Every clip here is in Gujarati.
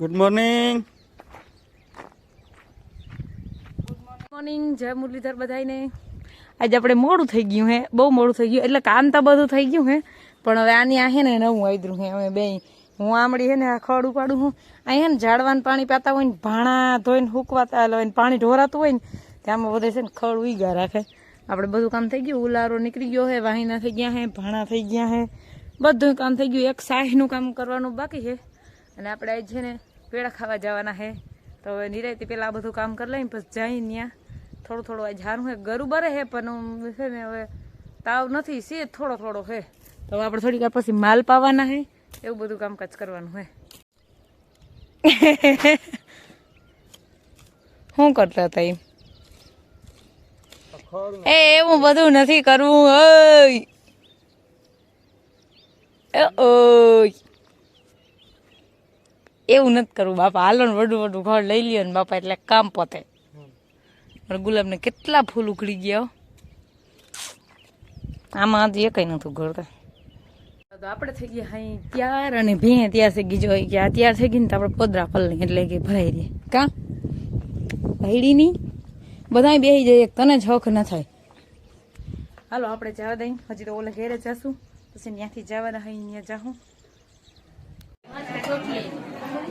ગુડ મોર્નિંગ મોર્નિંગ જય મુરલીધર બધાને આજે આપણે મોડું થઈ ગયું હે, બહુ મોડું થઈ ગયું, એટલે કામ તો બધું થઈ ગયું હે, પણ હવે આની આ હે ને નવું આદરું હે, હવે બે હું આમળી હે ને આ ખડ ઉપાડું હું. અહીં હે ને ઝાડવાનું પાણી પાતા હોય ને, ભાણા ધોઈને હુકવાતા હોય ને પાણી ઢોરાતું હોય ને, ત્યાંમાં બધે છે ને ખડ ઉઈગા રાખે. આપણે બધું કામ થઈ ગયું, ઉલારો નીકળી ગયો હે, વાહિના થઈ ગયા હે, ભાણા થઈ ગયા હે. બધું કામ થઈ ગયું, એક સાહીનું કામ કરવાનું બાકી છે અને આપણે આજ છે ને પેડા ખાવા જવાના હે. તો હવે નિરાયતી પહેલાં આ બધું કામ કરી લઈને પછી જઈ ત્યાં. થોડું થોડું આજ હારું હે. ગરું બરે હે, પણ છે ને હવે તાવ નથી, છે થોડો થોડો હે. તો આપણે થોડીક વાર પછી માલ પાવાના હે. એવું બધું કામકાજ કરવાનું હે. શું કરતા હતા એમ? એ એવું બધું નથી કરવું, ઓય. ઓય. એવું નથી કરવું, બાપા. હાલો ને વડું વડું ઘર લઈ લ્યો ને બાપા, એટલે કામ પોતે. પણ ગુલાબને કેટલા ફૂલ ઉખડી ગયા આમાં આજે એકઈ નતું ઘર તો આપણે થઈ ગયા હાઈ ત્યાર અને ભીએ ત્યાં થઈ ગઈ જો કે આ ત્યાર થઈ ગઈ ને તો આપણે પોદરા પલ્લી એટલે કે ભરાઈ દઈએ કા? ભૈડી નહીં બધા બેસી જાય તને જ હક ન થાય. હાલો, આપણે જવા દઈ. હજી તો ઓલા ઘેરે જશું. પછી ત્યાંથી જવાના હોય ત્યાં જાઉં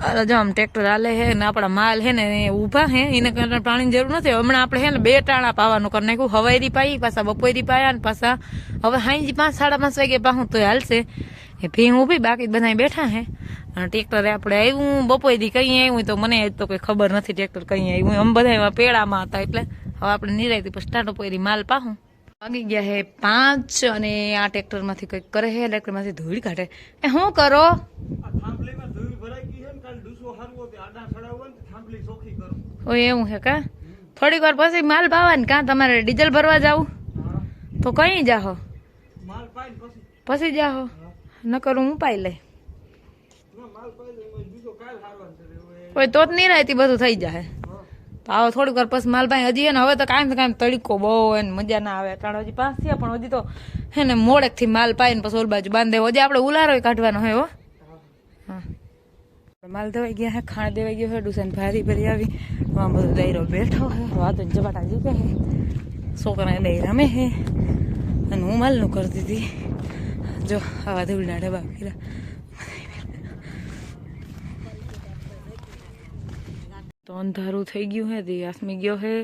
હાલો, જો આમ ટ્રેક્ટર હાલે છે ને આપણા માલ છે ને એ ઊભા છે, એને કારણે પાણીની જરૂર નથી. હમણાં આપણે છે ને બે ટાણા પાવાનું કરી નાખ્યું. હવાઈરી પાઈ, પાછા બપોરી પાયા ને પાછા હવે હાઈ પાંચ, સાડા પાંચ વાગે પાહું તો હાલશે. એ ભી ઊભી, બાકી બધા બેઠા હે અને ટ્રેક્ટરે આપણે આવ્યું બપોરી કઈ આવ્યું તો મને તો કોઈ ખબર નથી ટ્રેક્ટર કઈ આવ્યું આમ બધા પેડામાં હતા એટલે હવે આપણે નિરાયતી પછી સ્ટાર્ટ પોરી માલ પાહું. વાગી ગયા હે પાંચ અને આ ટ્રેક્ટરમાંથી કંઈક કરે છે, ટ્રેક્ટરમાંથી ધૂળ કાઢે. એ શું કરો? ને ને કરું. ઓય એવું છે કા? થોડીક વાર પછી માલ પાવાની કાં તમારે ડીઝલ ભરવા જાવું? તો કઈ જાહો? ને પછી. જાહો. જાહો નકર હું પાઈ લે ના, કોઈ તો જ નહીં રહેતી બધું થઈ જાય તો આવો થોડીક વાર પછી માલ પાઈ હજી હે ને હવે તો કાંઈ ને કાંઈ તડીકો બહુ ને મજા ના આવે. કારણ હજી પાંચ થયા પણ હજી તો હે ને મોડેકથી માલ પાઈને પછી ઓલ બાજુ બાંધે. હજી આપણે ઉલારો કાઢવાનો હોય હો. હા. માલ ધોવાઈ ગયા હે, ખાણ દેવાઈ ગયો હે, ડુસન ભારી ભરી આવી. આમાં બધો દૈરો બેઠો હે. વાતો જબાટા જીકે હે? છોકરા દઈ રમે હે. અને હું માલનું કરતી હતી. જો, આવા ધૂળના ડબ્બા ફીરા તો અંધારું થઈ ગયું હે તે આસમી ગયો હે.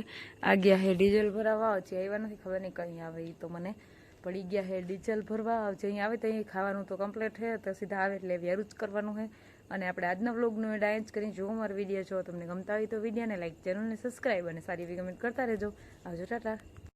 આ ગયા હે ડીઝલ ભરાવા આવશે આવ્યા નથી, ખબર નહીં કંઈ આવે એ તો મને. પડી ગયા હે ડીઝલ ભરવા આવશે અહીં આવે તો અહીં ખાવાનું તો કમ્પ્લીટ હે તો સીધા આવે એટલે વેરું જ કરવાનું હે. અને આપણે આજના વ્લોગનું ડાયન્સ કરીને જો અમારો વીડિયો જો તમને ગમતા હોય તો વિડીયોને લાઇક ચેનલને સબસ્ક્રાઈબ અને સારી એવી કમેન્ટ કરતા રહેજો. આવજો, ટાટા.